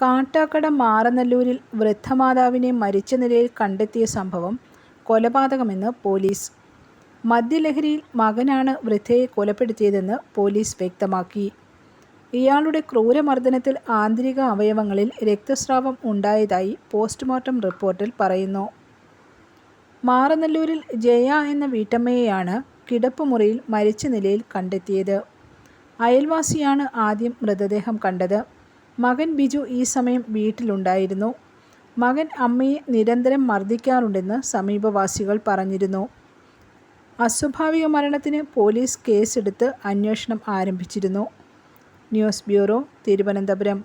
കാട്ടാക്കട മാറനല്ലൂരിൽ വൃദ്ധമാതാവിനെ മരിച്ച നിലയിൽ കണ്ടെത്തിയ സംഭവം കൊലപാതകമെന്ന് പോലീസ്. മദ്യലഹരിയിൽ മകനാണ് വൃദ്ധയെ കൊലപ്പെടുത്തിയതെന്ന് പോലീസ് വ്യക്തമാക്കി. ഇയാളുടെ ക്രൂരമർദ്ദനത്തിൽ ആന്തരിക അവയവങ്ങളിൽ രക്തസ്രാവം ഉണ്ടായതായി പോസ്റ്റ്മോർട്ടം റിപ്പോർട്ടിൽ പറയുന്നു. മാറനല്ലൂരിൽ ജയ എന്ന വീട്ടമ്മയെയാണ് കിടപ്പുമുറിയിൽ മരിച്ച നിലയിൽ കണ്ടെത്തിയത്. അയൽവാസിയാണ് ആദ്യം മൃതദേഹം കണ്ടത്. മകൻ ബിജു ഈ സമയം വീട്ടിലുണ്ടായിരുന്നു. മകൻ അമ്മയെ നിരന്തരം മർദ്ദിക്കാറുണ്ടെന്ന് സമീപവാസികൾ പറഞ്ഞിരുന്നു. അസ്വാഭാവിക മരണത്തിന് പോലീസ് കേസെടുത്ത് അന്വേഷണം ആരംഭിച്ചിരുന്നു. News bureau Thiruvananthapuram.